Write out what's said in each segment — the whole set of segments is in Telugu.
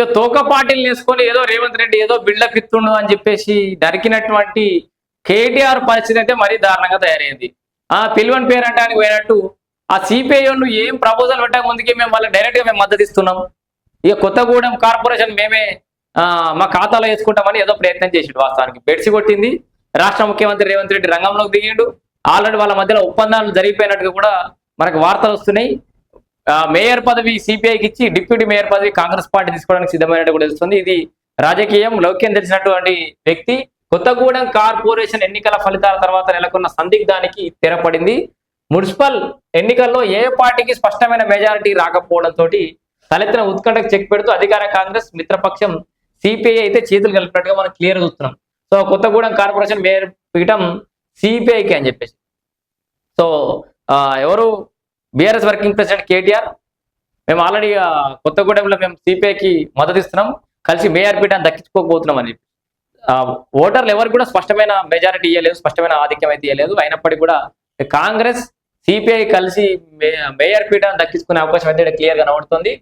ఇక తోక పార్టీలు వేసుకొని ఏదో రేవంత్ రెడ్డి ఏదో బిల్డప్ ఇస్తుండు అని చెప్పేసి దరికినటువంటి కేటీఆర్ పరిస్థితి అయితే మరీ దారుణంగా తయారైంది. ఆ పిల్వన్ పేరు అంటానికి పోయినట్టు ఆ సిపిఐ ఏం ప్రపోజల్ పెట్టక ముందుకే మేము వాళ్ళ డైరెక్ట్గా మేము మద్దతు ఇస్తున్నాం. ఇక కొత్తగూడెం కార్పొరేషన్ మేమే మా ఖాతాలో వేసుకుంటామని ఏదో ప్రయత్నం చేసిండు వాస్తవానికి. బెడ్సి కొట్టింది రాష్ట్ర ముఖ్యమంత్రి రేవంత్ రెడ్డి రంగంలోకి దిగిండు. ఆల్రెడీ వాళ్ళ మధ్యలో ఒప్పందాలు జరిగిపోయినట్టుగా కూడా మనకు వార్తలు వస్తున్నాయి. మేయర్ పదవి సిపిఐకి ఇచ్చి డిప్యూటీ మేయర్ పదవి కాంగ్రెస్ పార్టీ తీసుకోవడానికి సిద్ధమైనట్టు కూడా తెలుస్తుంది. ఇది రాజకీయం లౌక్యం తెలిసినటువంటి వ్యక్తి. కొత్తగూడెం కార్పొరేషన్ ఎన్నికల ఫలితాల తర్వాత నెలకొన్న సందిగ్ధానికి తెరపడింది. మున్సిపల్ ఎన్నికల్లో ఏ పార్టీకి స్పష్టమైన మెజారిటీ రాకపోవడంతో తలెత్తిన ఉత్కంఠకు చెక్ పెడుతూ అధికార కాంగ్రెస్ మిత్రపక్షం సిపిఐ అయితే చేతులు కలిపినట్టుగా మనం క్లియర్ చూస్తున్నాం. సో కొత్తగూడెం కార్పొరేషన్ మేయర్ పీఠం సిపిఐకి అని చెప్పేసి. సో ఎవరు బీఆర్ఎస్ వర్కింగ్ ప్రెసిడెంట్ కేటీఆర్. మేము ఆల్రెడీ కొత్తగూడెంలో మేము సిపిఐకి మద్దతు ఇస్తున్నాం. కలిసి మేయర్ పీఠాన్ని దక్కించుకోకపోతున్నాం అని చెప్పి. ఓటర్లు ఎవరికి కూడా స్పష్టమైన మెజారిటీ ఇవ్వలేదు స్పష్టమైన ఆధిక్యం అయితే ఇవ్వలేదు అయినప్పటికీ కూడా కాంగ్రెస్ సిపిఐ కలిసి మే- మేయర్ పీఠాన్ని దక్కించుకునే అవకాశం అయితే క్లియర్గా కనబడుతుంది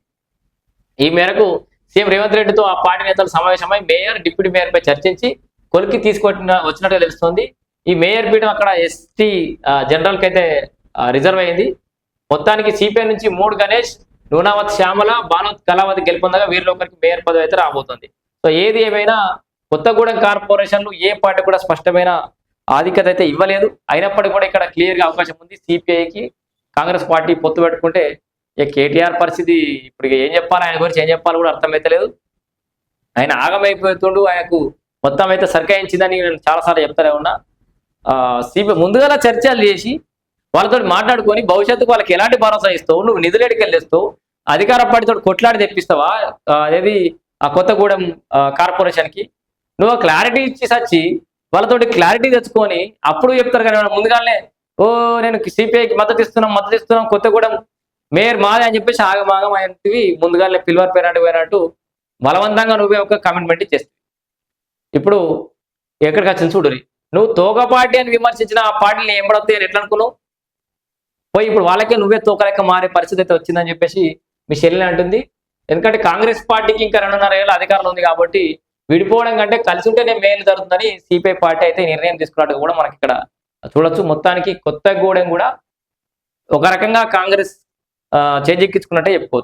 ఈ మేరకు సీఎం రేవంత్ రెడ్డితో ఆ పార్టీ నేతలు సమావేశమై మేయర్ డిప్యూటీ మేయర్ పై చర్చించి కొలికి తీసుకొచ్చిన వచ్చినట్టుగా తెలుస్తుంది. ఈ మేయర్ పీఠం అక్కడ ఎస్టీ జనరల్కి అయితే రిజర్వ్ అయింది. మొత్తానికి సిపిఐ నుంచి మూడు గణేష్ నూనావత్ శ్యామల బానోత్ కళావతి గెలుపొందగా వీరిలో ఒకరికి మేయర్ పదవి అయితే రాబోతోంది. సో ఏది ఏమైనా కొత్తగూడెం కార్పొరేషన్లు ఏ పార్టీ కూడా స్పష్టమైన ఆధిక్యత అయితే ఇవ్వలేదు. అయినప్పటికీ కూడా ఇక్కడ క్లియర్గా అవకాశం ఉంది. సిపిఐకి కాంగ్రెస్ పార్టీ పొత్తు పెట్టుకుంటే ఇక కేటీఆర్ పరిస్థితి ఇప్పుడు ఏం చెప్పాలి? ఆయన గురించి ఏం చెప్పాలి కూడా అర్థమైతలేదు. ఆయన ఆగమైపోతుండు. ఆయనకు మొత్తం అయితే సరికాయించిందని నేను చాలాసార్లు చెప్తానే ఉన్నా. సిబి ముందుగా చర్చలు చేసి వాళ్ళతో మాట్లాడుకొని భవిష్యత్తుకు వాళ్ళకి ఎలాంటి భరోసా ఇస్తావు? నువ్వు నిధులేడికి వెళ్ళేస్తావు? అధికార పార్టీతో కొట్లాడి తెప్పిస్తావా? అదేది ఆ కొత్తగూడెం కార్పొరేషన్కి నువ్వు క్లారిటీ ఇచ్చి సచ్చి వాళ్ళతోటి క్లారిటీ తెచ్చుకొని అప్పుడు చెప్తారు కానీ ముందుగానే ఓ నేను సిపిఐకి మద్దతు ఇస్తున్నాం మద్దతు ఇస్తున్నాం కొత్తగూడెం మేయర్ మాదే అని చెప్పేసి ఆగమాగం అనేవి ముందుగానే పిల్వర్ పేరంటే పోయినట్టు బలవంతంగా నువ్వే ఒక కమిట్మెంట్ ఇచ్చేస్తావు. ఇప్పుడు ఎక్కడికి వచ్చింది చూడురి నువ్వు తోగపాటి పార్టీ అని విమర్శించిన ఆ పార్టీని ఎంబడొస్తాయి అని ఎట్లా అనుకున్నావు పోయి ఇప్పుడు వాళ్ళకే నువ్వే తోకలెక్క మారే పరిస్థితి అయితే వచ్చిందని చెప్పేసి మీ చెల్లెని అంటుంది. ఎందుకంటే కాంగ్రెస్ పార్టీకి ఇంకా రెండున్నర ఏళ్ళ అధికారంలో ఉంది కాబట్టి విడిపోవడం కంటే కలిసి ఉంటేనే మేలు జరుగుతుందని సిపిఐ పార్టీ అయితే నిర్ణయం తీసుకున్నట్టు కూడా మనకి ఇక్కడ చూడొచ్చు. మొత్తానికి కొత్తగూడెం కూడా ఒక రకంగా కాంగ్రెస్ చేజెక్కించుకున్నట్టే చెప్పుకోవచ్చు.